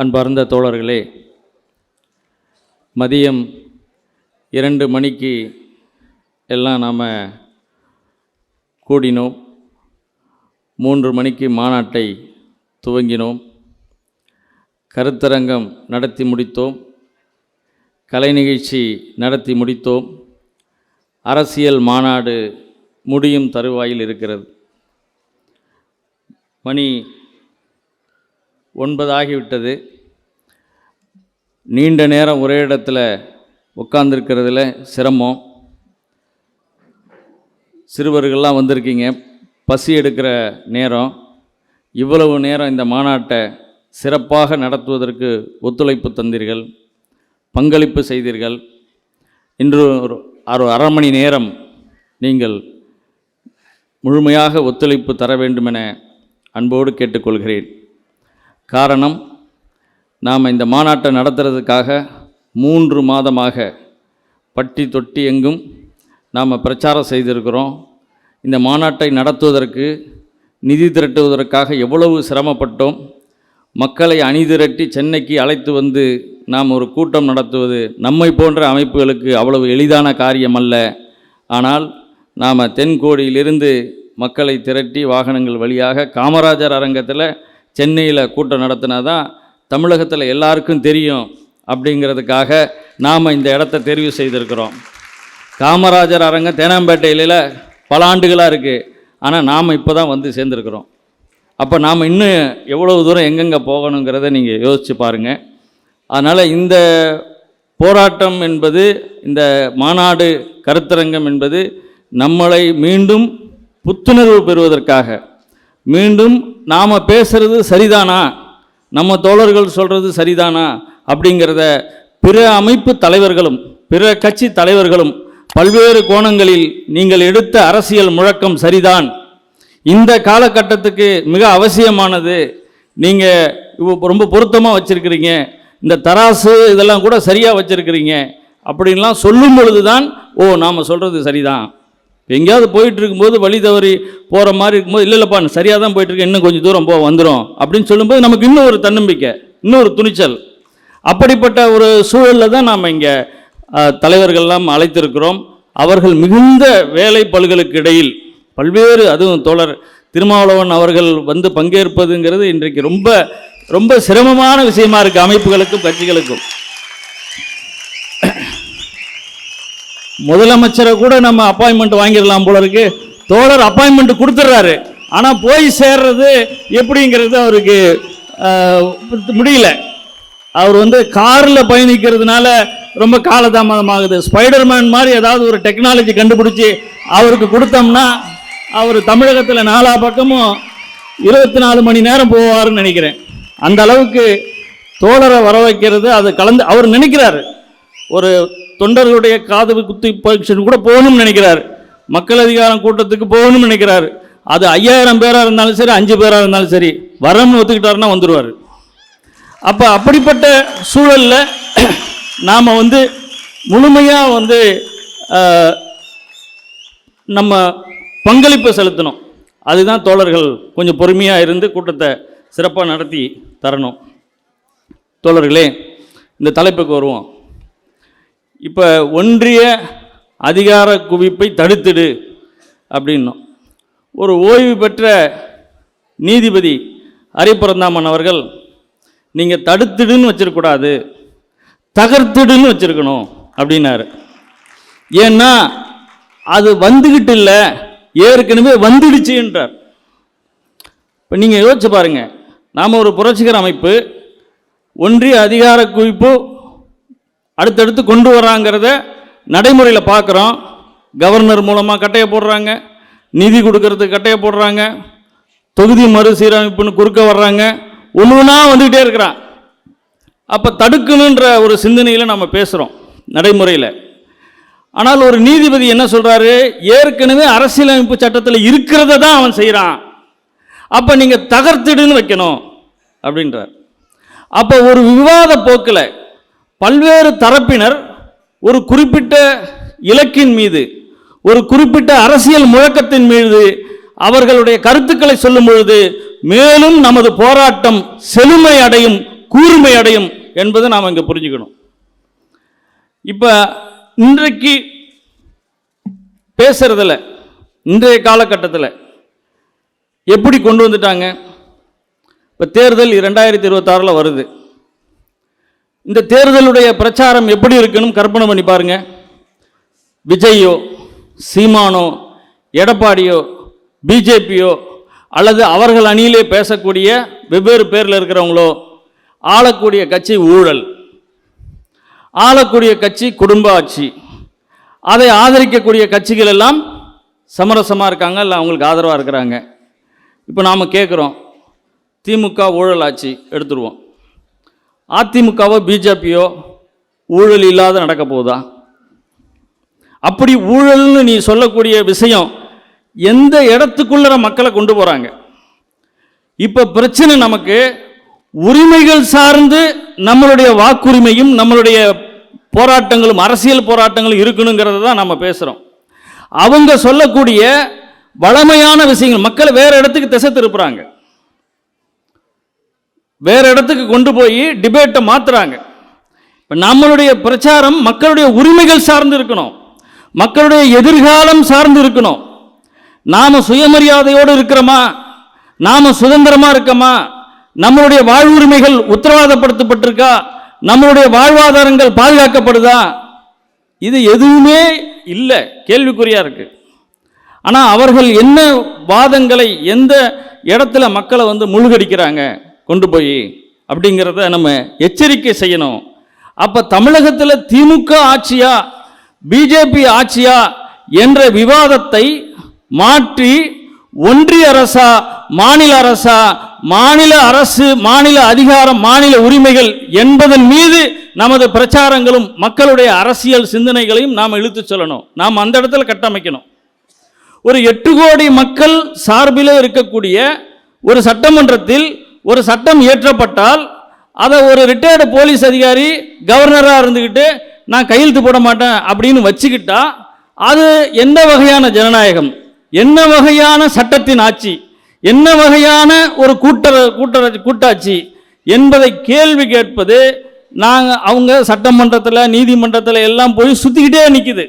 அன்பார்ந்த தோழர்களே மதியம் இரண்டு மணிக்கு எல்லாம் நாம் கூடினோம். மூன்று மணிக்கு மாநாட்டை துவங்கினோம். கருத்தரங்கம் நடத்தி முடித்தோம். கலை நிகழ்ச்சி நடத்தி முடித்தோம். அரசியல் மாநாடு முடியும் தருவாயில் இருக்கிறது. மணி ஒன்பதாகிவிட்டது. நீண்ட நேரம் ஒரே இடத்துல உட்காந்துருக்கிறதுல சிரமம். சிறுவர்கள்லாம் வந்திருக்கீங்க. பசி எடுக்கிற நேரம். இவ்வளவு நேரம் இந்த மாநாட்டை சிறப்பாக நடத்துவதற்கு ஒத்துழைப்பு தந்தீர்கள். பங்களிப்பு செய்தீர்கள். இன்று ஒரு அரை மணி நேரம் நீங்கள் முழுமையாக ஒத்துழைப்பு தர வேண்டுமென அன்போடு கேட்டுக்கொள்கிறேன். காரணம் நாம் இந்த மாநாட்டை நடத்துறதுக்காக மூன்று மாதமாக பட்டி தொட்டி எங்கும் நாம் பிரச்சாரம் செய்திருக்கிறோம். இந்த மாநாட்டை நடத்துவதற்கு நிதி திரட்டுவதற்காக எவ்வளவு சிரமப்பட்டோம். மக்களை அணிதிரட்டி சென்னைக்கு அழைத்து வந்து நாம் ஒரு கூட்டம் நடத்துவது நம்மை போன்ற அமைப்புகளுக்கு அவ்வளவு எளிதான காரியம் அல்ல ஆனால் நாம் தென்கோடியிலிருந்து மக்களை திரட்டி வாகனங்கள் வழியாக காமராஜர் அரங்கத்தில் சென்னையில் கூட்டம் நடத்தினா தான் தமிழகத்தில் எல்லாருக்கும் தெரியும் அப்படிங்கிறதுக்காக நாம் இந்த இடத்த தெரிவு செய்திருக்கிறோம். காமராஜர் அரங்கம் தேனாம்பேட்டையில் பல ஆண்டுகளாக இருக்குது ஆனால் நாம் இப்போ தான் வந்து சேர்ந்துருக்குறோம். அப்போ நாம் இன்னும் எவ்வளவு தூரம் எங்கெங்கே போகணுங்கிறத நீங்கள் யோசித்து பாருங்கள் அதனால் இந்த போராட்டம் என்பது இந்த மாநாடு கருத்தரங்கம் என்பது நம்மளை மீண்டும் புத்துணர்வு பெறுவதற்காக மீண்டும் நாம் பேசுகிறது சரிதானா? நம்ம தோழர்கள் சொல்கிறது சரிதானா? அப்படிங்கிறத பிற அமைப்பு தலைவர்களும் பிற கட்சி தலைவர்களும் பல்வேறு கோணங்களில் நீங்கள் எடுத்த அரசியல் முழக்கம் சரிதான். இந்த காலகட்டத்துக்கு மிக அவசியமானது நீங்கள் ரொம்ப பொருத்தமாக வச்சுருக்கிறீங்க இந்த தராசு இதெல்லாம் கூட சரியாக வச்சுருக்கிறீங்க அப்படின்லாம் சொல்லும் பொழுது தான் ஓ நாம் சொல்கிறது சரிதான். எங்கேயாவது போயிட்டு இருக்கும்போது வழி தவறி போகிற மாதிரி இருக்கும்போது இல்லை இல்லைப்பா சரியாக தான் போயிட்டுருக்கு இன்னும் கொஞ்சம் தூரம் போ வந்துடும் அப்படின்னு சொல்லும்போது நமக்கு இன்னும் ஒரு தன்னம்பிக்கை இன்னொரு துணிச்சல். அப்படிப்பட்ட ஒரு சூழலில் தான் நாம் இங்கே தலைவர்கள்லாம் அழைத்திருக்கிறோம். அவர்கள் மிகுந்த வேலை பல்களுக்கு இடையில் பல்வேறு அதுவும் தோழர் திருமாவளவன் அவர்கள் வந்து பங்கேற்பதுங்கிறது இன்றைக்கு ரொம்ப ரொம்ப சிரமமான விஷயமா இருக்குது அமைப்புகளுக்கும் கட்சிகளுக்கும். முதலமைச்சரை கூட நம்ம அப்பாயின்மெண்ட் வாங்கிடலாம் போல இருக்கு. தோழர் அப்பாயின்மெண்ட் கொடுத்துட்றாரு ஆனால் போய் சேர்றது எப்படிங்கிறது அவருக்கு முடியல. அவர் வந்து காரில் பயணிக்கிறதுனால ரொம்ப காலதாமதமாகுது ஸ்பைடர்மேன் மாதிரி ஏதாவது ஒரு டெக்னாலஜி கண்டுபிடிச்சி அவருக்கு கொடுத்தோம்னா அவர் தமிழகத்தில் நாலா பக்கமும் இருபத்தி நாலு மணி நேரம் போவார்னு நினைக்கிறேன். அந்த அளவுக்கு தோழரை வர வைக்கிறது அது கலந்து அவர் நினைக்கிறார். ஒரு தொண்டர்களுடைய காது குத்து பரீட்சை கூட போகணும்னு நினைக்கிறார். மக்கள் அதிகாரம் கூட்டத்துக்கு போகணும்னு நினைக்கிறார். அது ஐயாயிரம் பேராக இருந்தாலும் சரி அஞ்சு பேராக இருந்தாலும் சரி வரம்னு ஒத்துக்கிட்டாருன்னா வந்துடுவார் அப்போ அப்படிப்பட்ட சூழலில் நாம் வந்து முழுமையாக வந்து நம்ம பங்களிப்பு செலுத்தணும். அதுதான் தோழர்கள் கொஞ்சம் பொறுமையாக இருந்து கூட்டத்தை சிறப்பாக நடத்தி தரணும். தோழர்களே இந்த தலைப்புக்கு வருவோம். இப்போ ஒன்றிய அதிகார குவிப்பை தடுத்துடு அப்படின்னோம். ஒரு ஓய்வு பெற்ற நீதிபதி ஹரிபுரந்தாமன் அவர்கள் நீங்கள் தடுத்துடுன்னு வச்சிருக்கூடாது தகர்த்துடுன்னு வச்சுருக்கணும் அப்படின்னாரு. ஏன்னா அது வந்துக்கிட்டு இல்லை ஏற்கனவே வந்துடுச்சுன்றார் இப்போ நீங்கள் யோசிச்சு பாருங்கள் நாம் ஒரு புரட்சிகர அமைப்பு ஒன்றிய அதிகார குவிப்பு அடுத்தடுத்து கொண்டு வராங்கிறத நடைமுறையில் பார்க்குறோம் கவர்னர் மூலமாக கட்டையை போடுறாங்க. நிதி கொடுக்கறதுக்கு கட்டையை போடுறாங்க. தொகுதி மறுசீரமைப்புன்னு குறுக்க வர்றாங்க. ஒன்றுனா வந்துக்கிட்டே இருக்கிறான். அப்போ தடுக்கணுன்ற ஒரு சிந்தனையில் நம்ம பேசுகிறோம் நடைமுறையில். ஆனால் ஒரு நீதிபதி என்ன சொல்கிறாரு ஏற்கனவே அரசியலமைப்பு சட்டத்தில் இருக்கிறத தான் அவன் செய்கிறான் அப்போ நீங்கள் தகர்த்திடுன்னு வைக்கணும் அப்படின்றார். அப்போ ஒரு விவாத போக்கில் பல்வேறு தரப்பினர் ஒரு குறிப்பிட்ட இலக்கின் மீது ஒரு குறிப்பிட்ட அரசியல் முழக்கத்தின் மீது அவர்களுடைய கருத்துக்களை சொல்லும் பொழுது மேலும் நமது போராட்டம் செழுமை அடையும் கூர்மை அடையும் என்பதை நாம் இங்கே புரிஞ்சுக்கணும். இப்போ இன்றைக்கு பேசுறதில் இன்றைய காலகட்டத்தில் எப்படி கொண்டு வந்துட்டாங்க? இப்போ தேர்தல் ரெண்டாயிரத்தி இருபத்தாறில் வருது. இந்த தேர்தலுடைய பிரச்சாரம் எப்படி இருக்குன்னு கற்பனை பண்ணி பாருங்க. விஜயோ சீமானோ எடப்பாடியோ பிஜேபியோ அல்லது அவர்கள் அணியிலே பேசக்கூடிய வெவ்வேறு பேரில் இருக்கிறவங்களோ ஆளக்கூடிய கட்சி ஊழல் ஆளக்கூடிய கட்சி குடும்ப ஆட்சி அதை ஆதரிக்கக்கூடிய கட்சிகள் எல்லாம் சமரசமாக இருக்காங்க இல்லை அவங்களுக்கு ஆதரவாக இருக்கிறாங்க. இப்போ நாம் கேட்குறோம் திமுக ஊழல் ஆட்சி எடுத்துருவோம். அதிமுகவோ பிஜேபியோ ஊழல் இல்லாத நடக்க போகுதா? அப்படி ஊழல்னு நீ சொல்லக்கூடிய விஷயம் எந்த இடத்துக்குள்ள மக்களை கொண்டு போகிறாங்க இப்போ பிரச்சனை நமக்கு உரிமைகள் சார்ந்து நம்மளுடைய வாக்குரிமையும் நம்மளுடைய போராட்டங்களும் அரசியல் போராட்டங்களும் இருக்கணுங்கிறத தான் நம்ம பேசுகிறோம் அவங்க சொல்லக்கூடிய வளமையான விஷயங்கள் மக்களை வேறு இடத்துக்கு திசை திருப்புறாங்க. வேறு இடத்துக்கு கொண்டு போய் டிபேட்டை மாற்றுறாங்க இப்போ நம்மளுடைய பிரச்சாரம் மக்களுடைய உரிமைகள் சார்ந்து இருக்கணும். மக்களுடைய எதிர்காலம் சார்ந்து இருக்கணும். நாம் சுயமரியாதையோடு இருக்கிறோமா? நாம் சுதந்திரமாக இருக்கோமா? நம்மளுடைய வாழ்வுரிமைகள் உத்தரவாதப்படுத்தப்பட்டிருக்கா? நம்மளுடைய வாழ்வாதாரங்கள் பாதுகாக்கப்படுதா? இது எதுவுமே இல்லை. கேள்விக்குறியாக இருக்குது ஆனால் அவர்கள் என்ன வாதங்களை எந்த இடத்துல மக்களை வந்து முழுகடிக்கிறாங்க? கொண்டு போய் அப்படிங்கிறத நம்ம எச்சரிக்கை செய்யணும். அப்போ தமிழகத்தில் திமுக ஆட்சியா பிஜேபி ஆட்சியா என்ற விவாதத்தை மாற்றி ஒன்றிய அரசா மாநில அரசா மாநில அரசு மாநில அதிகாரம் மாநில உரிமைகள் என்பதன் மீது நமது பிரச்சாரங்களும் மக்களுடைய அரசியல் சிந்தனைகளையும் நாம் இழுத்துச் சொல்லணும். நாம் அந்த இடத்துல கட்டமைக்கணும். ஒரு எட்டு கோடி மக்கள் சார்பிலே இருக்கக்கூடிய ஒரு சட்டமன்றத்தில் ஒரு சட்டம் இயற்றப்பட்டால் அதை ஒரு ரிட்டையர்டு போலீஸ் அதிகாரி கவர்னராக இருந்துக்கிட்டு நான் கையெழுத்து போட மாட்டேன் அப்படின்னு வச்சுக்கிட்டா அது என்ன வகையான ஜனநாயகம்? என்ன வகையான சட்டத்தின் ஆட்சி? என்ன வகையான ஒரு கூட்டர கூட்டர கூட்டாட்சி? என்பதை கேள்வி கேட்பது நாங்கள் அவங்க சட்டமன்றத்தில் நீதிமன்றத்தில் எல்லாம் போய் சுற்றிக்கிட்டே நிற்கிது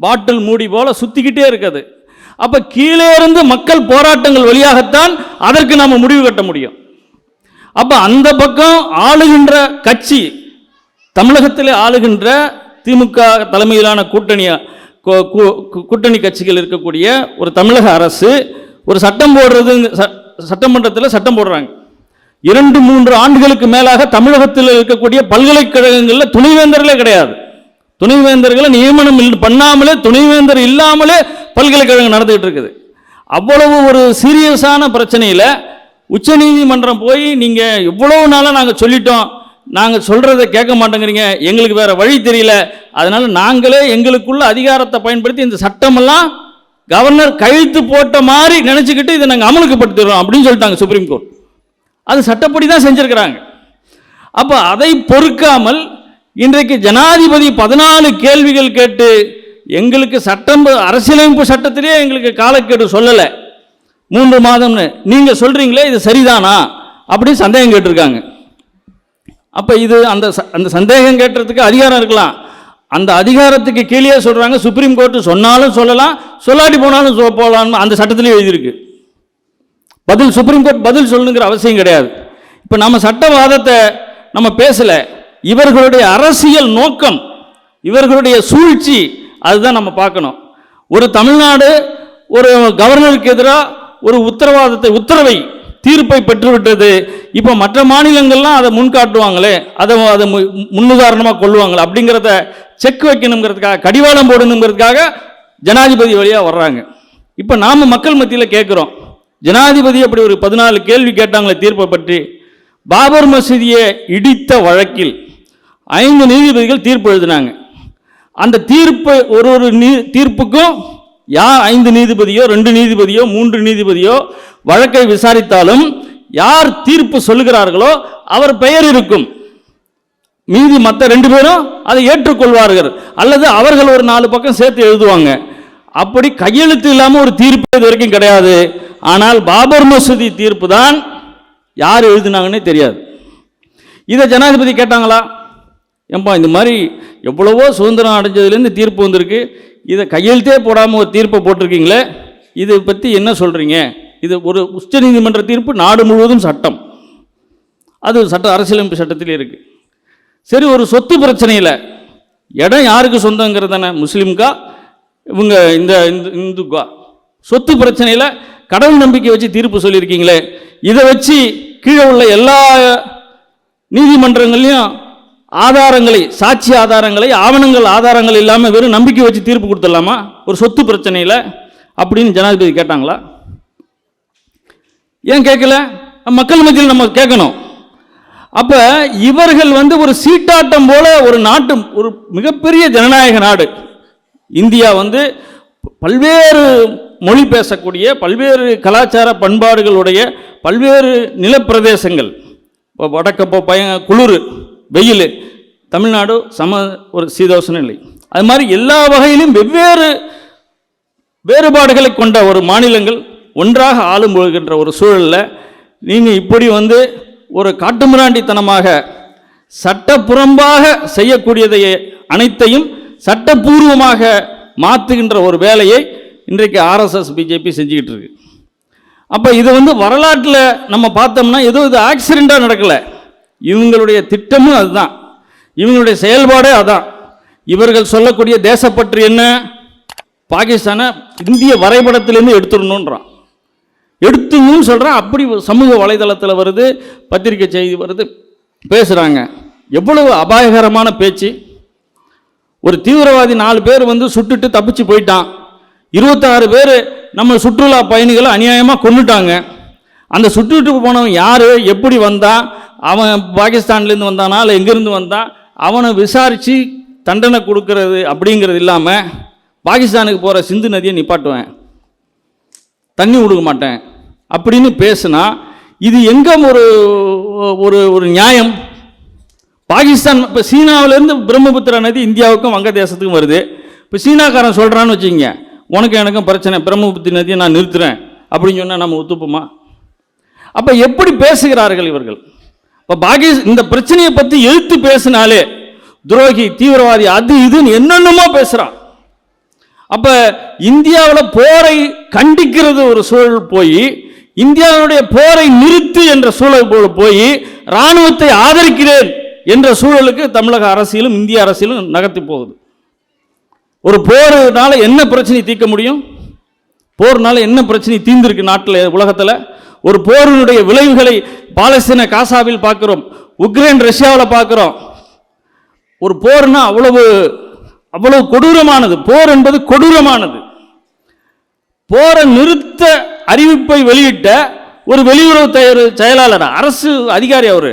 பாட்டில் மூடி போல் சுற்றிக்கிட்டே இருக்குது. அப்ப கீழே இருந்து மக்கள் போராட்டங்கள் வழியாகத்தான் அதற்கு நாம முடிவு கட்ட முடியும். அப்ப அந்த பக்கம் ஆளுகின்ற கட்சி தமிழகத்தில் ஆளுகின்ற திமுக தலைமையிலான கூட்டணி கூட்டணி கட்சிகள் இருக்கக்கூடிய ஒரு தமிழக அரசு ஒரு சட்டம் போடுறது ச- சட்டமன்றத்தில் சட்டம் போடுறாங்க. இரண்டு மூன்று ஆண்டுகளுக்கு மேலாக தமிழகத்தில் இருக்கக்கூடிய பல்கலைக்கழகங்களில் துணைவேந்தர்களே கிடையாது. துணைவேந்தர்களை நியமனம் பண்ணாமலே துணைவேந்தர் இல்லாமலே பல்கலைக்கழகம் நடந்துகிட்டு இருக்குது அவ்வளவு ஒரு சீரியஸான பிரச்சனையில் உச்சநீதிமன்றம் போய் நீங்கள் எவ்வளோ நாளாக நாங்கள் சொல்லிட்டோம். நாங்கள் சொல்கிறத கேட்க மாட்டேங்கிறீங்க. எங்களுக்கு வேறு வழி தெரியல. அதனால் நாங்களே எங்களுக்குள்ள அதிகாரத்தை பயன்படுத்தி இந்த சட்டமெல்லாம் கவர்னர் கழித்து போட்ட மாதிரி நினச்சிக்கிட்டு இதை நாங்கள் அமலுக்குப்படுத்திடுறோம் அப்படின்னு சொல்லிட்டாங்க சுப்ரீம் கோர்ட் அது சட்டப்படி தான் செஞ்சுருக்கிறாங்க. அப்போ அதை பொறுக்காமல் இன்றைக்கு ஜனாதிபதி பதினாலு கேள்விகள் கேட்டு எங்களுக்கு சட்டம் அரசியலமைப்பு சட்டத்திலே எங்களுக்கு காலக்கெடு சொல்லலை. மூன்று மாதம்னு. நீங்கள் சொல்கிறீங்களே இது சரிதானா? அப்படின்னு சந்தேகம் கேட்டிருக்காங்க. அப்போ இது அந்த ச- அந்த சந்தேகம் கேட்டுறதுக்கு அதிகாரம் இருக்கலாம். அந்த அதிகாரத்துக்கு கீழே சொல்கிறாங்க சுப்ரீம் கோர்ட்டு சொன்னாலும் சொல்லலாம் சொல்லாட்டி போனாலும் சொ- போகலாம்னு அந்த சட்டத்திலே எழுதியிருக்கு. பதில் சுப்ரீம் கோர்ட் பதில் சொல்லணுங்கிற அவசியம் கிடையாது. இப்போ நம்ம சட்டவாதத்தை நம்ம பேசலை. இவர்களுடைய அரசியல் நோக்கம் இவர்களுடைய சூழ்ச்சி அதுதான் நம்ம பார்க்கணும். ஒரு தமிழ்நாடு ஒரு கவர்னருக்கு எதிராக ஒரு உத்தரவாதத்தை உத்தரவை தீர்ப்பை பெற்றுவிட்டது. இப்போ மற்ற மாநிலங்கள்லாம் அதை முன்காட்டுவாங்களே அதை அதை மு- முன்னுதாரணமாக கொள்ளுவாங்களே அப்படிங்கிறத செக் வைக்கணுங்கிறதுக்காக கடிவாளம் போடணுங்கிறதுக்காக ஜனாதிபதி வழியாக வர்றாங்க. இப்போ நாம் மக்கள் மத்தியில் கேட்குறோம் ஜனாதிபதி அப்படி ஒரு பதினாலு கேள்வி கேட்டாங்களே தீர்ப்பை பற்றி. பாபர் மசூதியை இடித்த வழக்கில் ஐந்து நீதிபதிகள் தீர்ப்பு எழுதினாங்க. அந்த தீர்ப்பு ஒரு ஒரு நீ தீர்ப்புக்கும் யார் ஐந்து நீதிபதியோ ரெண்டு நீதிபதியோ மூன்று நீதிபதியோ வழக்கை விசாரித்தாலும் யார் தீர்ப்பு சொல்லுகிறார்களோ அவர் பெயர் இருக்கும். மீதி மற்ற ரெண்டு பேரும் அதை ஏற்றுக்கொள்வார்கள். அல்லது அவர்கள் ஒரு நாலு பக்கம் சேர்த்து எழுதுவாங்க. அப்படி கையெழுத்து இல்லாமல் ஒரு தீர்ப்பு இது வரைக்கும் கிடையாது. ஆனால் பாபர் மசூதி தீர்ப்பு தான் யார் எழுதினாங்கன்னே தெரியாது. இதை ஜனாதிபதி கேட்டாங்களா? ஏன்பா இந்த மாதிரி எவ்வளவோ சுதந்திரம் அடைஞ்சதுலேருந்து தீர்ப்பு வந்திருக்கு. இதை கையெழுத்தே போடாமல் ஒரு தீர்ப்பை போட்டிருக்கீங்களே இதை பற்றி என்ன சொல்கிறீங்க இது ஒரு உச்சநீதிமன்ற தீர்ப்பு நாடு முழுவதும் சட்டம். அது சட்ட அரசியலமைப்பு சட்டத்தில் இருக்குது சரி ஒரு சொத்து பிரச்சனையில் இடம் யாருக்கு சொந்தங்கிறது தானே? முஸ்லீம்கா? இவங்க இந்த இந்து இந்துக்கா? சொத்து பிரச்சனையில் கடவுள் நம்பிக்கை வச்சு தீர்ப்பு சொல்லியிருக்கீங்களே. இதை வச்சு கீழே உள்ள எல்லா நீதிமன்றங்கள்லையும் ஆதாரங்களை சாட்சி ஆதாரங்களை ஆவணங்கள் ஆதாரங்கள் இல்லாமல் வெறும் நம்பிக்கை வச்சு தீர்ப்பு கொடுத்துடலாமா? ஒரு சொத்து பிரச்சனையில் அப்படின்னு ஜனாதிபதி கேட்டாங்களா? ஏன் கேட்கல? மக்கள் மத்தியில் நம்ம கேட்கணும். அப்போ இவர்கள் வந்து ஒரு சீட்டாட்டம் போல ஒரு நாட்டு ஒரு மிகப்பெரிய ஜனநாயக நாடு. இந்தியா வந்து பல்வேறு மொழி பேசக்கூடிய பல்வேறு கலாச்சார பண்பாடுகளுடைய பல்வேறு நிலப்பிரதேசங்கள். இப்போ வடக்கப்போ பய குளிர். வெயில். தமிழ்நாடு சம ஒரு சீதோஷண நிலை. அது மாதிரி எல்லா வகையிலும் வெவ்வேறு வேறுபாடுகளை கொண்ட ஒரு மாநிலங்கள் ஒன்றாக ஆளும் போகின்ற ஒரு சூழலில் நீங்கள் இப்படி வந்து ஒரு காட்டுமிராண்டித்தனமாக சட்டப்புறம்பாக செய்யக்கூடியதை அனைத்தையும் சட்டப்பூர்வமாக மாற்றுகின்ற ஒரு வேலையை இன்றைக்கு ஆர்எஸ்எஸ் பிஜேபி செஞ்சுக்கிட்டு இருக்கு. அப்போ இது வந்து வரலாற்றில் நம்ம பார்த்தோம்னா ஏதோ இது ஆக்சிடெண்ட்டாக நடக்கலை. இவங்களுடைய திட்டமும் அதுதான். இவங்களுடைய செயல்பாடே அதான். இவர்கள் சொல்லக்கூடிய தேசப்பற்று என்ன? பாகிஸ்தானை இந்திய வரைபடத்திலேருந்து எடுத்துடணுன்றான் எடுத்துணும்னு சொல்கிறான் அப்படி சமூக வலைதளத்தில் வருது பத்திரிக்கை செய்தி வருது பேசுகிறாங்க எவ்வளவு அபாயகரமான பேச்சு. ஒரு தீவிரவாதி நாலு பேர் வந்து சுட்டுட்டு தப்பிச்சு போயிட்டான். இருபத்தாறு பேர் நம்ம சுற்றுலா பயணிகளை அநியாயமாக கொண்டுட்டாங்க அந்த சுட்டுட்டு போனவன் யார்? எப்படி வந்தான் அவன் பாகிஸ்தான்லேருந்து வந்தானா இல்லை எங்கேருந்து வந்தான் அவனை விசாரித்து தண்டனை கொடுக்கறது அப்படிங்கிறது இல்லாமல் பாகிஸ்தானுக்கு போகிற சிந்து நதியை நிப்பாட்டுவேன். தண்ணி கொடுக்க மாட்டேன் அப்படின்னு பேசுனா இது எங்கே ஒரு ஒரு ஒரு நியாயம்? பாகிஸ்தான் இப்போ சீனாவிலேருந்து பிரம்மபுத்திரா நதி இந்தியாவுக்கும் வங்கதேசத்துக்கும் வருது. இப்போ சீனாக்காரன் சொல்கிறான்னு வச்சுக்கோங்க உனக்கு எனக்கும் பிரச்சனை பிரம்மபுத்திர நதியை நான் நிறுத்துறேன் அப்படின்னு சொன்னால் நம்ம ஒத்துப்போமா? அப்போ எப்படி பேசுகிறார்கள் இவர்கள்? இப்போ பாகிஸ் இந்த பிரச்சனையை பற்றி எழுத்து பேசினாலே துரோகி தீவிரவாதி அது இதுன்னு என்னென்னமோ பேசுகிறான் அப்போ இந்தியாவில் போரை கண்டிக்கிறது ஒரு சூழல் போய் இந்தியாவுடைய போரை நிறுத்து என்ற சூழல் போல போய் இராணுவத்தை ஆதரிக்கிறேன் என்ற சூழலுக்கு தமிழக அரசியலும் இந்திய அரசியலும் நகர்த்தி போகுது. ஒரு போர்னால என்ன பிரச்சனை தீர்க்க முடியும்? போர்னால என்ன பிரச்சனை தீர்ந்திருக்கு நாட்டில் உலகத்தில்? ஒரு போரினுடைய விளைவுகளை பாலஸ்தீன காசாவில் பார்க்குறோம் உக்ரைன் ரஷ்யாவில் பார்க்குறோம். ஒரு போர்னா அவ்வளவு அவ்வளவு கொடூரமானது. போர் என்பது கொடூரமானது. போரை நிறுத்த அறிவிப்பை வெளியிட்ட ஒரு வெளியுறவு தயார் செயலாளர் அரசு அதிகாரி அவர்.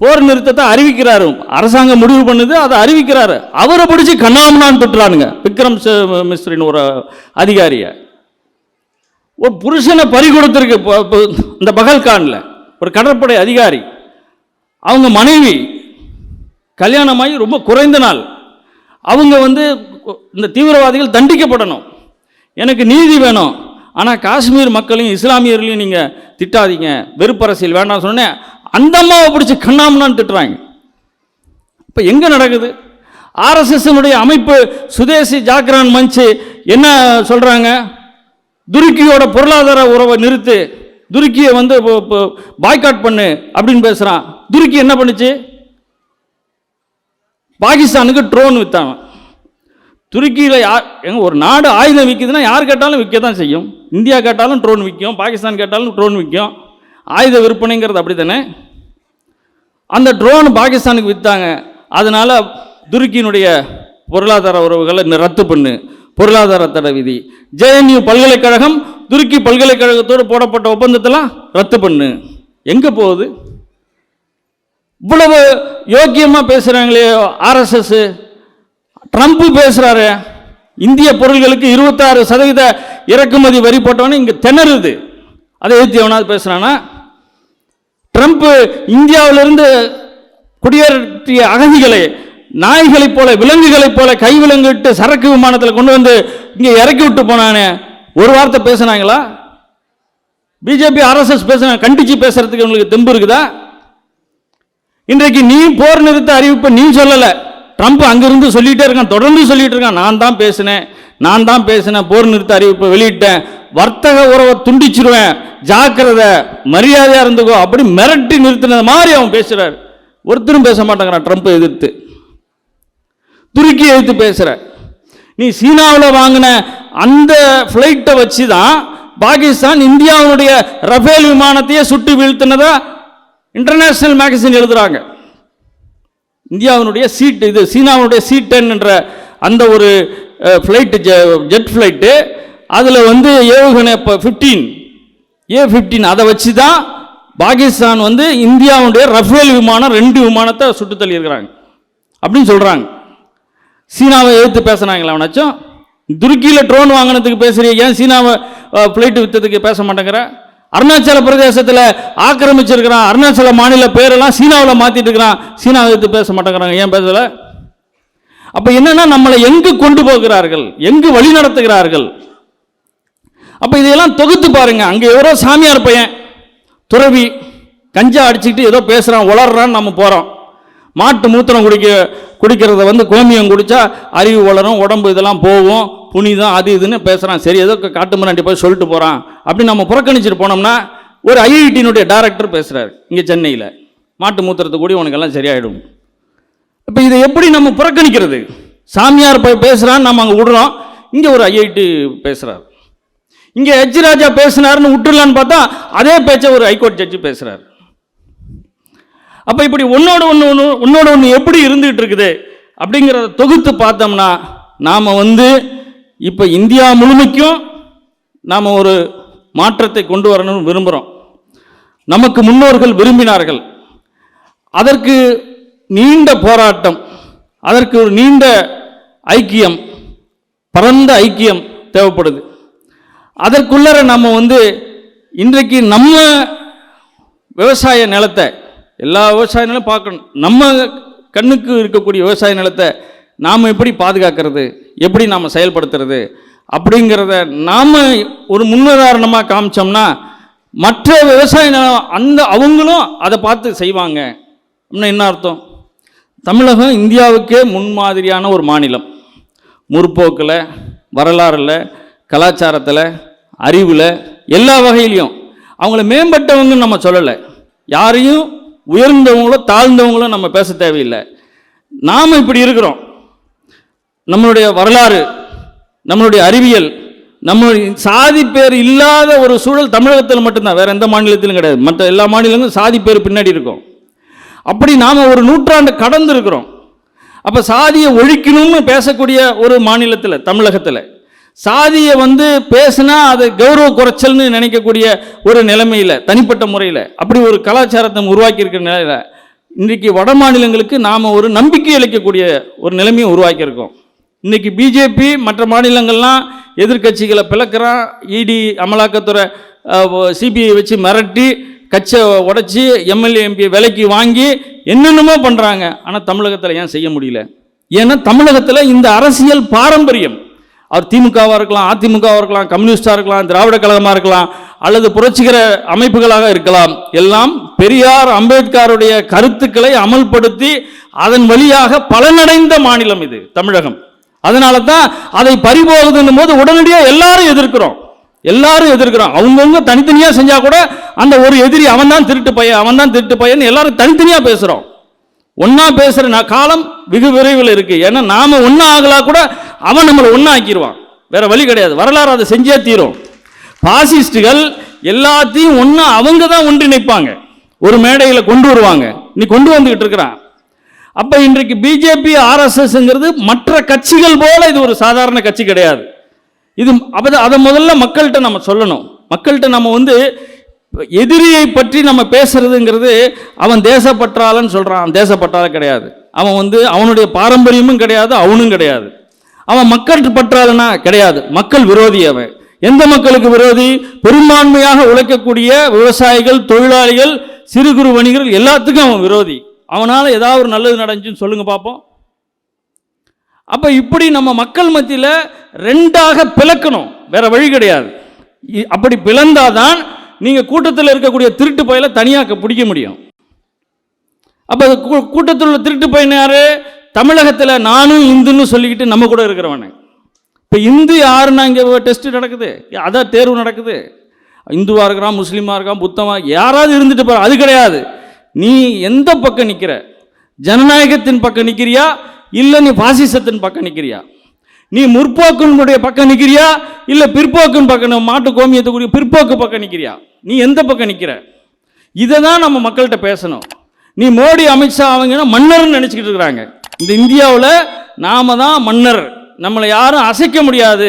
போர் நிறுத்தத்தை அறிவிக்கிறாரு. அரசாங்கம் முடிவு பண்ணுது அதை அறிவிக்கிறாரு. அவரை பிடிச்சி கண்ணாமண்ணான்னு தொட்டுறானுங்க. விக்ரம் மிஸ்ரின் ஒரு அதிகாரியை. ஒரு புருஷனை பறி கொடுத்துருக்கு இப்போ- இந்த பகல்கானில். ஒரு கடற்படை அதிகாரி. அவங்க மனைவி கல்யாணமாகி ரொம்ப குறைந்த நாள். அவங்க வந்து இந்த தீவிரவாதிகள் தண்டிக்கப்படணும். எனக்கு நீதி வேணும். ஆனால் காஷ்மீர் மக்களையும் இஸ்லாமியர்களையும் நீங்கள் திட்டாதீங்க. வெறுப்பரசியல் வேண்டாம் சொன்னேன் அந்த அம்மாவை பிடிச்சி கண்ணாமண்ணான்னு திட்டுறாங்க. இப்போ எங்கே நடக்குது? ஆர்எஸ்எஸ்னுடைய அமைப்பு சுதேசி ஜாக்ரான் மஞ்சு என்ன சொல்கிறாங்க துருக்கியோட பொருளாதார உறவை நிறுத்து துருக்கியை வந்து பாய்காட் பண்ணு அப்படின்னு பேசுகிறான் துருக்கி என்ன பண்ணுச்சு? பாகிஸ்தானுக்கு ட்ரோன் விற்றாங்க துருக்கியில் யார் எங்க ஒரு நாடு ஆயுதம் விற்கிதுன்னா யார் கேட்டாலும் விற்க தான் செய்யும். இந்தியா கேட்டாலும் ட்ரோன் விற்கும் பாகிஸ்தான் கேட்டாலும் ட்ரோன் விற்கும் ஆயுத விற்பனைங்கிறது அப்படி தானே அந்த ட்ரோன் பாகிஸ்தானுக்கு விற்றாங்க அதனால் துருக்கியினுடைய பொருளாதார உறவுகளை ரத்து பண்ணு. பொருளாதார தடை விதி. ஜேஎன்யூ பல்கலைக்கழகம் துருக்கி பல்கலைக்கழகத்தோடு போடப்பட்ட ஒப்பந்தத்தெல்லாம் ரத்து பண்ணு. எங்கே போகுது? இவ்வளவு யோக்கியமாக பேசுகிறாங்களே ஆர்எஸ்எஸ் ட்ரம்ப் பேசுகிறாரு இந்திய பொருள்களுக்கு இருபத்தாறு சதவீத இறக்குமதி வரி போட்டவனே இங்கே திணறுது. அதை எதிர்த்து எவனாவது பேசுகிறானா ட்ரம்ப்பு இந்தியாவிலிருந்து குடியேற்றிய அகதிகளை நாய்களைப் போல விலங்குகளைப் போல கை விலங்கிட்டு சரக்கு விமானத்தில் கொண்டு வந்து இங்கே இறக்கி விட்டு போனானே. ஒரு வார்த்தை பேசுனாங்களா? பிஜேபி ஆர்எஸ்எஸ் பேசுன கண்டிச்சு பேசுறதுக்கு உங்களுக்கு தெம்பு இருக்குதா? இன்றைக்கு நீ போர் நிறுத்த அறிவிப்பை நீ சொல்லலை. ட்ரம்ப் அங்கிருந்து சொல்லிட்டே இருக்கான் தொடர்ந்து சொல்லிட்டு இருக்கான். நான் தான் பேசினேன் நான் தான் பேசினேன் போர் நிறுத்த அறிவிப்பை வெளியிட்டேன். வர்த்தக உறவை துண்டிச்சிருவேன் ஜாக்கிரதை மரியாதையாக இருந்துக்கோ அப்படி மிரட்டி நிறுத்தினது மாதிரி அவன் பேசுறார். ஒருத்தரும் பேச மாட்டேங்கிறான் ட்ரம்ப்பை எதிர்த்து. துருக்கி எழுத்து பேசுகிற நீ சீனாவில் வாங்கின அந்த ஃப்ளைட்டை வச்சு தான் பாகிஸ்தான் இந்தியாவுடைய ரஃபேல் விமானத்தையே சுட்டு வீழ்த்தினதா இன்டர்நேஷ்னல் மேகசின் எழுதுகிறாங்க இந்தியாவினுடைய சீட் இது சீனாவுடைய சி அந்த ஒரு ஃப்ளைட்டு ஜெட் ஃப்ளைட்டு அதில் வந்து ஏவுகணை இப்போ ஃபிஃப்டீன் ஏ ஃபிஃப்டீன் அதை வச்சு தான் பாகிஸ்தான் வந்து இந்தியாவுடைய ரஃபேல் விமானம் ரெண்டு விமானத்தை சுட்டு தள்ளியிருக்கிறாங்க. அப்படின்னு சொல்கிறாங்க சீனாவை எதிர்த்து பேசுனாங்களா அவனாச்சும். துருக்கியில் ட்ரோன் வாங்கினதுக்கு பேசுறீங்க ஏன் சீனாவை ஃப்ளைட்டு விற்றதுக்கு பேச மாட்டேங்கிற? அருணாச்சல பிரதேசத்தில் ஆக்கிரமிச்சிருக்கிறான் அருணாச்சல மாநில பேரெல்லாம் சீனாவில் மாற்றிட்டு இருக்கிறான். சீனாவை எதிர்த்து பேச மாட்டேங்கிறாங்க ஏன் பேசலை? அப்போ என்னன்னா நம்மளை எங்கு கொண்டு போகிறார்கள்? எங்கு வழி நடத்துகிறார்கள்? அப்போ இதையெல்லாம் தொகுத்து பாருங்க. அங்கே எவரோ சாமியார் பையன் துறவி கஞ்சா அடிச்சுக்கிட்டு ஏதோ பேசுகிறான் உளறான்னு நம்ம போகிறோம் மாட்டு மூத்திரம் குடிக்க குடிக்கிறத வந்து கோமியம் குடித்தா அறிவு வளரும் உடம்பு இதெல்லாம் போகும் புனிதம் அது இதுன்னு பேசுகிறான் சரி ஏதோ காட்டு மிராண்டி போய் சொல்லிட்டு போகிறான் அப்படி நம்ம புறக்கணிச்சிட்டு போனோம்னா ஒரு ஐஐடியினுடைய டைரக்டர் பேசுகிறார் இங்கே சென்னையில். மாட்டு மூத்திரத்தை கூடி உனக்கு எல்லாம் சரியாயிடும். இப்போ இதை எப்படி நம்ம புறக்கணிக்கிறது? சாமியார் போய் பேசுகிறான்னு நம்ம அங்கே விடுறோம். இங்கே ஒரு ஐஐடி பேசுகிறார் இங்கே ஹெச் ராஜா பேசினாருன்னு விட்டுடலான்னு பார்த்தா அதே பேச்சை ஒரு ஹைகோர்ட் ஜட்ஜி பேசுகிறார் அப்போ இப்படி ஒன்னோட ஒன்று ஒன்று ஒன்னோட ஒன்று எப்படி இருந்துகிட்டு இருக்குது அப்படிங்கிறத தொகுத்து பார்த்தோம்னா நாம் வந்து இப்போ இந்தியா முழுமைக்கும் நாம் ஒரு மாற்றத்தை கொண்டு வரணும்னு விரும்புகிறோம் நமக்கு முன்னோர்கள் விரும்பினார்கள். அதற்கு நீண்ட போராட்டம் அதற்கு ஒரு நீண்ட ஐக்கியம் பரந்த ஐக்கியம் தேவைப்படுது. அதற்குள்ளர நம்ம வந்து இன்றைக்கு நம்ம விவசாய நிலத்தை எல்லா விவசாய நிலம் பார்க்கணும். நம்ம கண்ணுக்கு இருக்கக்கூடிய விவசாய நிலத்தை நாம் எப்படி பாதுகாக்கிறது? எப்படி நாம் செயல்படுத்துறது? அப்படிங்கிறத நாம் ஒரு முன்னுதாரணமாக காமிச்சோம்னா மற்ற விவசாய நிலம் அந்த அவங்களும் அதை பார்த்து செய்வாங்க. அப்படின்னா என்ன அர்த்தம்? தமிழகம் இந்தியாவுக்கே முன்மாதிரியான ஒரு மாநிலம். முற்போக்கில் வரலாறில் கலாச்சாரத்தில் அறிவில் எல்லா வகையிலையும். அவங்கள மேம்பட்டவங்கன்னு நம்ம சொல்லலை. யாரையும் உயர்ந்தவங்களோ தாழ்ந்தவங்களோ நம்ம பேச தேவையில்லை. நாம் இப்படி இருக்கிறோம். நம்மளுடைய வரலாறு நம்மளுடைய அறிவியல் நம்மளுடைய சாதி பேர் இல்லாத ஒரு சூழல் தமிழகத்தில் மட்டும்தான். வேற எந்த மாநிலத்திலும் கிடையாது. மற்ற எல்லா மாநிலங்களும் சாதி பேர் பின்னாடி இருக்கும். அப்படி நாம் ஒரு நூற்றாண்டு கடந்து இருக்கிறோம் அப்போ சாதியை ஒழிக்கணும்னு பேசக்கூடிய ஒரு மாநிலத்தில் தமிழகத்தில் சாதியை வந்து பேசினா அது கௌரவ குறைச்சல்னு நினைக்கக்கூடிய ஒரு நிலைமையில் தனிப்பட்ட முறையில் அப்படி ஒரு கலாச்சாரத்தை உருவாக்கியிருக்கிற நிலையில் இன்றைக்கி வட மாநிலங்களுக்கு நாம் ஒரு நம்பிக்கை அளிக்கக்கூடிய ஒரு நிலைமையை உருவாக்கியிருக்கோம். இன்றைக்கி பிஜேபி மற்ற மாநிலங்கள்லாம் எதிர்க்கட்சிகளை பிளக்கிறான் இடி அமலாக்கத்துறை சிபிஐ வச்சு மிரட்டி கட்சை உடச்சி எம்எல்ஏ எம்பி விலைக்கு வாங்கி என்னென்னமோ பண்ணுறாங்க ஆனால் தமிழகத்தில் ஏன் செய்ய முடியல? ஏன்னா தமிழகத்தில் இந்த அரசியல் பாரம்பரியம் அவர் திமுகவாக இருக்கலாம் அதிமுகவாக இருக்கலாம் கம்யூனிஸ்டாக இருக்கலாம் திராவிட கழகமாக இருக்கலாம் அல்லது புரட்சிகர அமைப்புகளாக இருக்கலாம். எல்லாம் பெரியார் அம்பேத்கருடைய கருத்துக்களை அமல்படுத்தி அதன் வழியாக பலனடைந்த மாநிலம் இது தமிழகம். அதனால தான் அதை பறிபோகுதுன்னும் போது உடனடியாக எல்லாரும் எதிர்க்கிறோம். எல்லாரும் எதிர்க்கிறோம். அவங்கவுங்க தனித்தனியாக செஞ்சால் கூட அந்த ஒரு எதிரி அவன் தான் திருட்டு பையன் அவன் தான் திருட்டு பையன் எல்லாரும் தனித்தனியாக பேசுகிறோம் ஒன்றா பேசுகிற காலம் வெகு விரைவில் இருக்குது ஏன்னா நாம் ஒன்றா ஆகலா கூட அவன் நம்மளை ஒன்றா ஆக்கிடுவான் வேற வழி கிடையாது. வரலாறு அதை செஞ்சே தீரும். பாசிஸ்டுகள் எல்லாத்தையும் ஒன்றா அவங்க தான் ஒன்றிணைப்பாங்க. ஒரு மேடையில் கொண்டு வருவாங்க. நீ கொண்டு வந்துக்கிட்டு இருக்கிறான். அப்போ இன்றைக்கு பிஜேபி ஆர்எஸ்எஸ்ங்கிறது மற்ற கட்சிகள் போல இது ஒரு சாதாரண கட்சி கிடையாது. இது அப்போ அதை முதல்ல மக்கள்கிட்ட நம்ம சொல்லணும். மக்கள்கிட்ட நம்ம வந்து எதிரியை பற்றி நம்ம பேசுறதுங்கிறது அவன் தேசப்பற்றாளன்னு சொல்கிறான் தேசப்பற்றால கிடையாது. அவன் வந்து அவனுடைய பாரம்பரியமும் கிடையாது அவனும் கிடையாது. அவன் மக்கள் பற்றாளனா? கிடையாது. மக்கள் விரோதி அவன். எந்த மக்களுக்கு விரோதி? பெரும்பான்மையாக உழைக்கக்கூடிய விவசாயிகள் தொழிலாளிகள் சிறு குறு வணிகர்கள் எல்லாத்துக்கும் அவன் விரோதி. அவனால் ஏதாவது ஒரு நல்லது நடந்துச்சுன்னு சொல்லுங்க பார்ப்போம் அப்போ இப்படி நம்ம மக்கள் மத்தியில் ரெண்டாக பிளக்கணும். வேற வழி கிடையாது. அப்படி பிளந்தாதான் நீங்கள் கூட்டத்தில் இருக்கக்கூடிய திருட்டு பயலை தனியாக பிடிக்க முடியும். அப்போ கூ- கூட்டத்தில் உள்ள திருட்டு பையன் யாரு? தமிழகத்தில் நானும் இந்துன்னு சொல்லிக்கிட்டு நம்ம கூட இருக்கிறவனே. இப்போ இந்து யாருன்னா இங்கே டெஸ்ட்டு நடக்குது. அதான் தேர்வு நடக்குது. இந்துவாக இருக்கிறான் முஸ்லீமாக இருக்கான் புத்தமாக யாராவது இருந்துட்டு போகிற அது கிடையாது. நீ எந்த பக்கம் நிற்கிற ஜனநாயகத்தின் பக்கம் நிற்கிறியா இல்லை நீ பாசிசத்தின் பக்கம் நிற்கிறியா நீ முற்போக்கினுடைய பக்கம் நிற்கிறியா இல்லை பிற்போக்கின் பக்கம் மாட்டு கோமியத்துக்குரிய பிற்போக்கு பக்கம் நிற்கிறியா நீ எந்த பக்கம் நிற்கிற இதை தான் நம்ம மக்கள்கிட்ட பேசணும். நீ மோடி அமித்ஷா அவங்கன்னா மன்னர்னு நினச்சிக்கிட்டு இருக்கிறாங்க. இந்த இந்தியாவில் நாம தான் மன்னர். நம்மளை யாரும் அசைக்க முடியாது.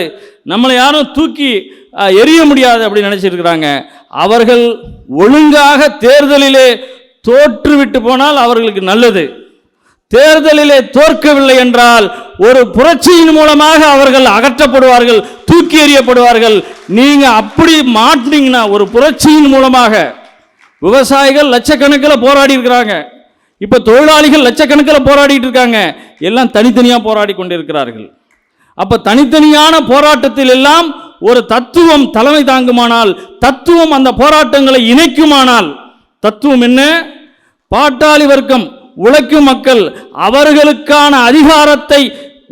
நம்மளை யாரும் தூக்கி எரிய முடியாது அப்படின்னு நினச்சிருக்கிறாங்க. அவர்கள் ஒழுங்காக தேர்தலிலே தோற்றுவிட்டு போனால் அவர்களுக்கு நல்லது. தேர்தலிலே தோற்கவில்லை என்றால் ஒரு புரட்சியின் மூலமாக அவர்கள் அகற்றப்படுவார்கள் தூக்கி எறியப்படுவார்கள். நீங்க அப்படி மாட்டினீங்கன்னா ஒரு புரட்சியின் மூலமாக விவசாயிகள் லட்சக்கணக்கில் போராடி இருக்கிறாங்க. இப்போ தொழிலாளிகள் லட்சக்கணக்கில் போராடிட்டு இருக்காங்க. எல்லாம் தனித்தனியாக போராடி கொண்டிருக்கிறார்கள். அப்போ தனித்தனியான போராட்டத்தில் எல்லாம் ஒரு தத்துவம் தலைமை தாங்குமானால் தத்துவம் அந்த போராட்டங்களை இணைக்குமானால் தத்துவம் என்ன? பாட்டாளி வர்க்கம் உழைக்கும் மக்கள் அவர்களுக்கான அதிகாரத்தை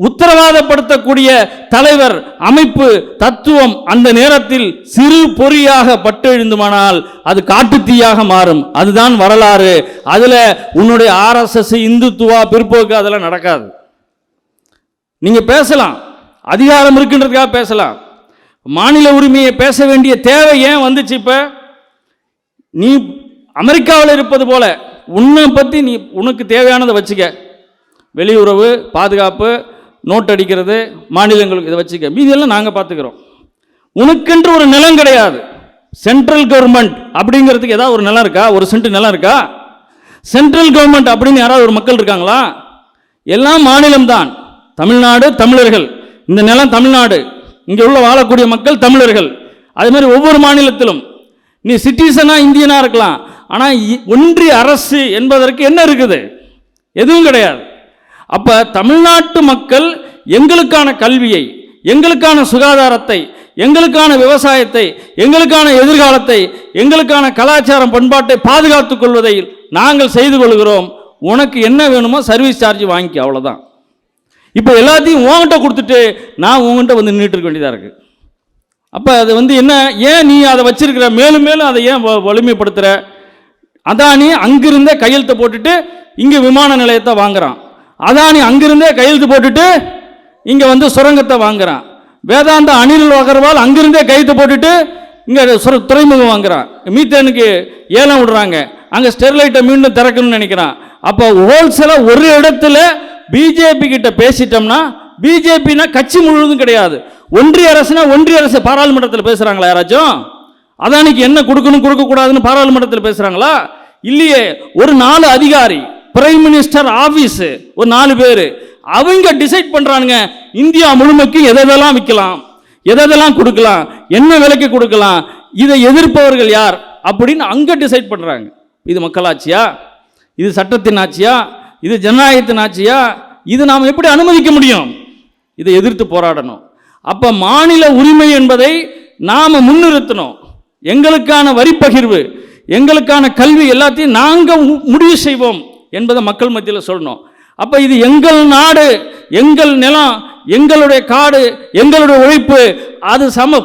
உத்தரவாதப்படுத்தக்கூடிய தலைவர் அமைப்பு தத்துவம் அந்த நேரத்தில் சிறு பொறியாக பட்டெழுந்துமானால் அது காட்டுத்தீயாக மாறும். அதுதான் வரலாறு. அதில் உன்னுடைய ஆர்எஸ்எஸ் இந்துத்துவா பிற்போக்கு அதெல்லாம் நடக்காது. நீங்கள் பேசலாம். அதிகாரம் இருக்கின்றதுக்காக பேசலாம். மாநில உரிமையை பேச வேண்டிய தேவை ஏன் வந்துச்சு இப்போ? நீ அமெரிக்காவில் இருப்பது போல. உன்னை பற்றி நீ உனக்கு தேவையானதை வச்சுக்க. வெளியுறவு பாதுகாப்பு நோட் அடிக்கிறது மாநிலங்களுக்கு இதை வச்சுக்க. மீதியெல்லாம் நாங்கள் பார்த்துக்கிறோம். உனக்கென்று ஒரு நிலம் கிடையாது. சென்ட்ரல் கவர்மெண்ட் அப்படிங்கிறதுக்கு ஏதாவது ஒரு நிலம் இருக்கா? ஒரு சென்ட் நிலம் இருக்கா? சென்ட்ரல் கவர்மெண்ட் அப்படின்னு யாராவது ஒரு மக்கள் இருக்காங்களா? எல்லாம் மாநிலம்தான். தமிழ்நாடு தமிழர்கள். இந்த நிலம் தமிழ்நாடு. இங்கே உள்ள வாழக்கூடிய மக்கள் தமிழர்கள். அதே மாதிரி ஒவ்வொரு மாநிலத்திலும். நீ சிட்டிசனாக இந்தியனாக இருக்கலாம். ஆனால் ஒன்றிய அரசு என்பதற்கு என்ன இருக்குது? எதுவும் கிடையாது. அப்போ தமிழ்நாட்டு மக்கள் எங்களுக்கான கல்வியை எங்களுக்கான சுகாதாரத்தை எங்களுக்கான விவசாயத்தை எங்களுக்கான எதிர்காலத்தை எங்களுக்கான கலாச்சாரம் பண்பாட்டை பாதுகாத்துக் கொள்வதை நாங்கள் செய்து கொள்கிறோம். உனக்கு என்ன வேணுமோ சர்வீஸ் சார்ஜ் வாங்கிக்க அவ்வளோதான் இப்போ எல்லாத்தையும் உன்கிட்ட கொடுத்துட்டு நான் உங்ககிட்ட வந்து நின்றுட்டு வேண்டியதாக இருக்குது அப்போ அது வந்து என்ன ஏன் நீ அதை வச்சிருக்கிற? மேலும் மேலும் அதை ஏன் வ- வலிமைப்படுத்துகிற அதானி அங்கிருந்தே கையெழுத்தை போட்டுட்டு இங்கே விமான நிலையத்தை வாங்குறான். அதானி அங்கிருந்தே கையெழுத்து போட்டுட்டு இங்கே வந்து சுரங்கத்தை வாங்குறான். வேதாந்த அனில் அகர்வால் அங்கிருந்தே கையெழுத்து போட்டுட்டு இங்கே சுர துறைமுகம் வாங்குறான். மீத்தேனுக்கு ஏலம் விடுறாங்க. அங்கே ஸ்டெர்லைட்டை மீண்டும் திறக்கணும்னு நினைக்கிறான். அப்போ ஹோல்சேலாக ஒரு இடத்துல பிஜேபி கிட்ட பேசிட்டோம்னா பிஜேபினா கட்சி முழுவதும் கிடையாது. ஒன்றிய அரசுனா ஒன்றிய அரசு பாராளுமன்றத்தில் பேசுகிறாங்களா யாராச்சும்? அதானிக்கு என்ன கொடுக்கணும் கொடுக்கக்கூடாதுன்னு பாராளுமன்றத்தில் பேசுகிறாங்களா இல்லையே ஒரு நாலு அதிகாரி பிரைம் மினிஸ்டர் ஆஃபீஸு ஒரு நாலு பேர். அவங்க டிசைட் பண்ணுறானுங்க இந்தியா முழுமைக்கு எதெல்லாம் விற்கலாம்? எதெல்லாம் கொடுக்கலாம்? என்ன விலைக்கு கொடுக்கலாம்? இதை எதிர்ப்பவர்கள் யார்? அப்படின்னு அங்கே டிசைட் பண்ணுறாங்க இது மக்களாட்சியா? இது சட்டத்தின் ஆட்சியா? இது ஜனநாயகத்தின் ஆட்சியா? இது நாம் எப்படி அனுமதிக்க முடியும்? இதை எதிர்த்து போராடணும். அப்போ மாநில உரிமை என்பதை நாம் முன்னிறுத்தணும். எங்களுக்கான வரி பகிர்வு எங்களுக்கான கல்வி எல்லாத்தையும் நாங்கள் மு- முடிவு செய்வோம். என்பதை மக்கள் மத்தியில் சொல்லணும். அப்போ இது எங்கள் நாடு எங்கள் நிலம் எங்களுடைய காடு எங்களுடைய உழைப்பு அது சம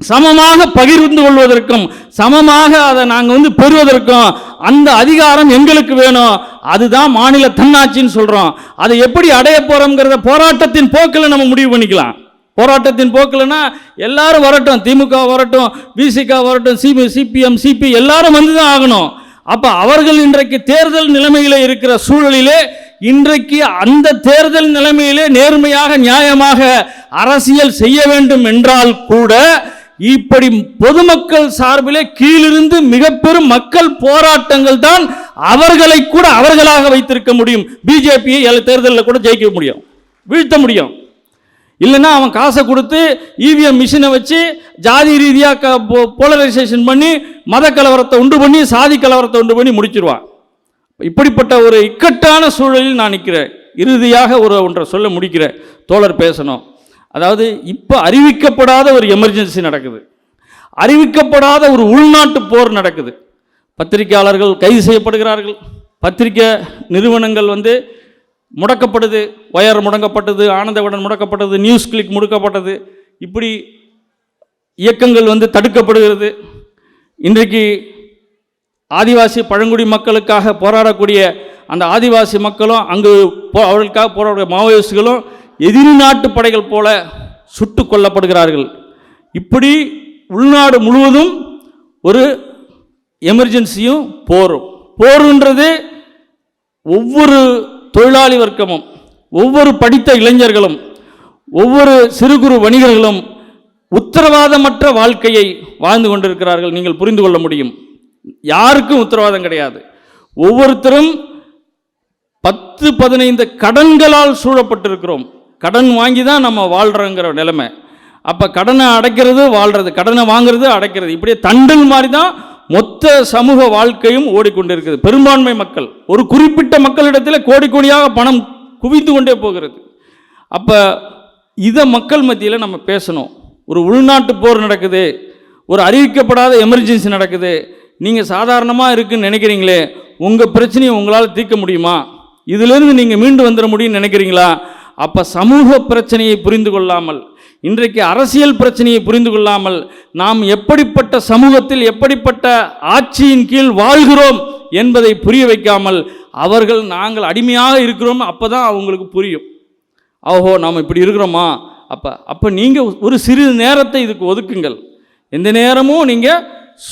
சமமாக பகிர்ந்து கொள்வதற்கும் சமமாக அதை நாங்கள் வந்து பெறுவதற்கும் அந்த அதிகாரம் எங்களுக்கு வேணும். அதுதான் மாநில தன்னாட்சின்னு சொல்கிறோம் அதை எப்படி அடைய போகிறோங்கிறத போராட்டத்தின் போக்கில் நம்ம முடிவு பண்ணிக்கலாம். போராட்டத்தின் போக்கில்னா எல்லாரும் வரட்டும். திமுக வரட்டும் பிசிக வரட்டும் சிபி சிபிஎம் சிபி எல்லாரும் வந்து தான் ஆகணும். அப்போ அவர்கள் இன்றைக்கு தேர்தல் நிலைமையில் இருக்கிற சூழலிலே இன்றைக்கு அந்த தேர்தல் நிலைமையிலே நேர்மையாக நியாயமாக அரசியல் செய்ய வேண்டும் என்றால் கூட இப்படி பொதுமக்கள் சார்பிலே கீழிருந்து மிக பெரும் மக்கள் போராட்டங்கள் தான் அவர்களை கூட அவர்களாக வைத்திருக்க முடியும். பிஜேபியை தேர்தலில் கூட ஜெயிக்க முடியும். வீழ்த்த முடியும். இல்லைன்னா அவன் காசை கொடுத்து இவிஎம் மிஷினை வச்சு ஜாதி ரீதியாக போலரைசேஷன் பண்ணி மத கலவரத்தை உண்டு பண்ணி சாதி கலவரத்தை உண்டு பண்ணி முடிச்சிருவான். இப்படிப்பட்ட ஒரு இக்கட்டான சூழலில் நான் நிற்கிறேன். இறுதியாக ஒரு ஒன்றை சொல்ல முடிக்கிறேன். தோழர் பேசணும். அதாவது இப்போ அறிவிக்கப்படாத ஒரு எமர்ஜென்சி நடக்குது. அறிவிக்கப்படாத ஒரு உள்நாட்டு போர் நடக்குது. பத்திரிகையாளர்கள் கைது செய்யப்படுகிறார்கள். பத்திரிக்கை நிறுவனங்கள் வந்து முடக்கப்படுது ஒயர் முடங்கப்பட்டது ஆனந்தவிடன் முடக்கப்பட்டது நியூஸ் கிளிக் முடக்கப்பட்டது. இப்படி இயக்கங்கள் வந்து தடுக்கப்படுகிறது. இன்றைக்கு ஆதிவாசி பழங்குடி மக்களுக்காக போராடக்கூடிய அந்த ஆதிவாசி மக்களும் அங்கு போ- அவர்களுக்காக போராடக்கூடிய மாவோயிஸ்டுகளும் எதிரி நாட்டு படைகள் போல சுட்டு கொல்லப்படுகிறார்கள். இப்படி உள்நாடு முழுவதும் ஒரு எமர்ஜென்சியும் போரும். போருன்றது ஒவ்வொரு தொழிலாளி வர்க்கமும் ஒவ்வொரு படித்த இளைஞர்களும் ஒவ்வொரு சிறு குறு வணிகர்களும் உத்தரவாதமற்ற வாழ்க்கையை வாழ்ந்து கொண்டிருக்கிறார்கள். நீங்கள் புரிந்து கொள்ள முடியும். யாருக்கும் உத்தரவாதம் கிடையாது. ஒவ்வொருத்தரும் பத்து பதினைந்து கடன்களால் சூழப்பட்டிருக்கிறோம். கடன் வாங்கி தான் நம்ம வாழ்கிறோங்கிற நிலைமை. அப்போ கடனை அடைக்கிறது வாழ்கிறது கடனை வாங்குறது அடைக்கிறது. இப்படியே தண்டல் மாதிரி தான் மொத்த சமூக வாழ்க்கையும் ஓடிக்கொண்டிருக்கிறது. பெரும்பான்மை மக்கள் ஒரு குறிப்பிட்ட மக்களிடத்தில் கோடி கோடியாக பணம் குவிந்து கொண்டே போகிறது. அப்போ இதை மக்கள் மத்தியில் நம்ம பேசணும். ஒரு உள்நாட்டு போர் நடக்குது ஒரு அறிவிக்கப்படாத எமர்ஜென்சி நடக்குது நீங்கள் சாதாரணமாக இருக்குன்னு நினைக்கிறீங்களே உங்கள் பிரச்சனையை உங்களால் தீர்க்க முடியுமா? இதிலிருந்து நீங்கள் மீண்டு வந்துட முடியும்னு நினைக்கிறீங்களா? அப்போ சமூக பிரச்சனையை புரிந்து கொள்ளாமல் இன்றைக்கு அரசியல் பிரச்சனையை புரிந்து கொள்ளாமல் நாம் எப்படிப்பட்ட சமூகத்தில் எப்படிப்பட்ட ஆட்சியின் கீழ் வாழ்கிறோம் என்பதை புரிய வைக்காமல் அவர்கள் நாங்கள் அடிமையாக இருக்கிறோம் அப்போ தான் அவங்களுக்கு புரியும். ஓஹோ நாம் இப்படி இருக்கிறோமா? அப்போ அப்போ நீங்கள் ஒரு சிறிது நேரத்தை இதுக்கு ஒதுக்குங்கள். எந்த நேரமும் நீங்கள்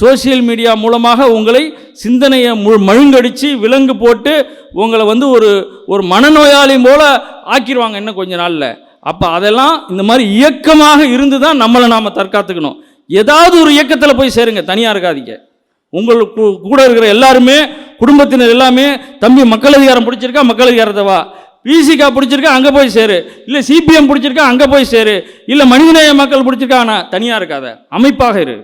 சோஷியல் மீடியா மூலமாக உங்களை சிந்தனையை மு மழுங்கடித்து விலங்கு போட்டு உங்களை வந்து ஒரு ஒரு மனநோயாளி போல் ஆக்கிடுவாங்க இன்னும் கொஞ்ச நாளில். அப்போ அதெல்லாம் இந்த மாதிரி இயக்கமாக இருந்து தான் நம்மளை நாம் தற்காத்துக்கணும். ஏதாவது ஒரு இயக்கத்தில் போய் சேருங்க தனியாக இருக்காதீங்க. உங்களுக்கு கூட இருக்கிற எல்லாருமே குடும்பத்தினர் எல்லாமே தம்பி மக்கள் அதிகாரம் பிடிச்சிருக்கா மக்கள் அதிகாரத்தை வா. பிசிகா பிடிச்சிருக்கா அங்கே போய் சேரு. இல்லை சிபிஎம் பிடிச்சிருக்கா அங்கே போய் சேரு. இல்லை மனிதநேய மக்கள் பிடிச்சிருக்கா ஆனால் தனியாக இருக்காத. அமைப்பாக இரு.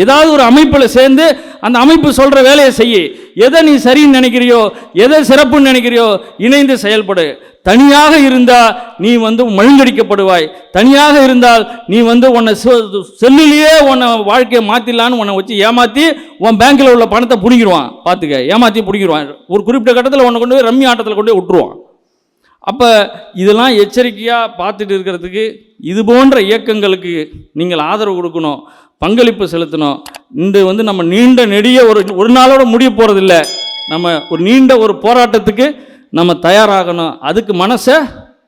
ஏதாவது ஒரு அமைப்பில் சேர்ந்து அந்த அமைப்பு சொல்கிற வேலையை செய்ய. எதை நீ சரின்னு நினைக்கிறியோ எதை சிறப்புன்னு நினைக்கிறியோ இணைந்து செயல்படு. தனியாக இருந்தால் நீ வந்து மழுங்கடிக்கப்படுவாய். தனியாக இருந்தால் நீ வந்து உன்னை செ- செல்லிலேயே உன்னை வாழ்க்கையை மாற்றிடலான்னு உன்னை வச்சு ஏமாற்றி உன் பேங்க்கில் உள்ள பணத்தை பிடிங்கிடுவான். பார்த்துக்க ஏமாற்றி பிடிங்கிடுவான். ஒரு குறிப்பிட்ட கட்டத்தில் உன்னை கொண்டு போய் ரம்மி ஆட்டத்தில் கொண்டு போய் விட்டுருவான். அப்போ இதெல்லாம் எச்சரிக்கையாக பார்த்துட்டு இருக்கிறதுக்கு இது போன்ற இயக்கங்களுக்கு நீங்கள் ஆதரவு கொடுக்கணும். பங்களிப்பு செலுத்தணும் இந்த வந்து நம்ம நீண்ட நெடிய ஒரு ஒரு நாளோட முடிய போகிறதில்ல நம்ம ஒரு நீண்ட ஒரு போராட்டத்துக்கு நம்ம தயாராகணும். அதுக்கு மனசை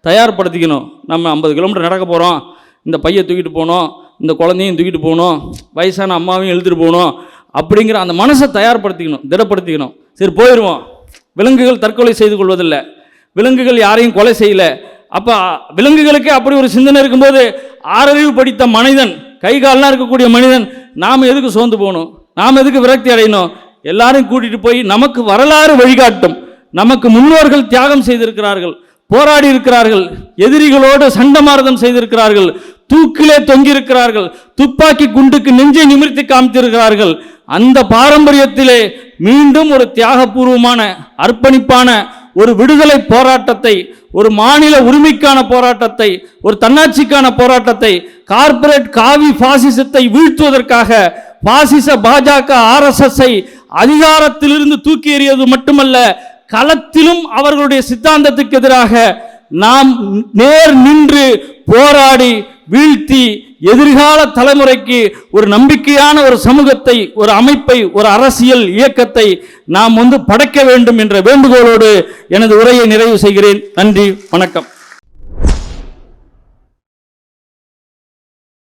தயார்படுத்திக்கணும். நம்ம ஐம்பது கிலோமீட்டர் நடக்க போகிறோம் இந்த பையை தூக்கிட்டு போகணும் இந்த குழந்தையும் தூக்கிட்டு போகணும் வயசான அம்மாவையும் இழுத்துட்டு போகணும் அப்படிங்கிற அந்த மனசை தயார்படுத்திக்கணும் திடப்படுத்திக்கணும். சரி போயிடுவோம் விலங்குகள் தற்கொலை செய்து கொள்வதில்லை. விலங்குகள் யாரையும் கொலை செய்யல. அப்போ விலங்குகளுக்கு அப்படி ஒரு சிந்தனை இருக்கும்போது ஆறறிவு படித்த மனிதன் கை கால்லாம் இருக்கக்கூடிய மனிதன் நாம் எதுக்கு சோர்ந்து போகணும்? நாம் எதுக்கு விரக்தி அடையணும்? எல்லாரும் கூட்டிகிட்டு போய் நமக்கு வரலாறு வழிகாட்டும். நமக்கு முன்னோர்கள் தியாகம் செய்திருக்கிறார்கள் போராடி இருக்கிறார்கள் எதிரிகளோடு சண்டமாரதம் செய்திருக்கிறார்கள் தூக்கிலே தொங்கியிருக்கிறார்கள் துப்பாக்கி குண்டுக்கு நெஞ்சை நிமிர்த்தி காமித்திருக்கிறார்கள். அந்த பாரம்பரியத்திலே மீண்டும் ஒரு தியாகபூர்வமான அர்ப்பணிப்பான ஒரு விடுதலை போராட்டத்தை ஒரு மாநில உரிமைக்கான போராட்டத்தை ஒரு தன்னாட்சிக்கான போராட்டத்தை கார்ப்பரேட் காவி பாசிசத்தை வீழ்த்துவதற்காக பாசிச பாஜக ஆர்எஸ்எஸ்ஐ அதிகாரத்திலிருந்து தூக்கி எறியது மட்டுமல்ல களத்திலும் அவர்களுடைய சித்தாந்தத்துக்கு எதிராக நாம் நேர் நின்று போராடி வீழ்த்தி எதிர்கால தலைமுறைக்கு ஒரு நம்பிக்கையான ஒரு சமூகத்தை ஒரு அமைப்பை ஒரு அரசியல் இயக்கத்தை நாம் வந்து படைக்க வேண்டும் என்ற வேண்டுகோளோடு எனது உரையை நிறைவு செய்கிறேன். நன்றி வணக்கம்.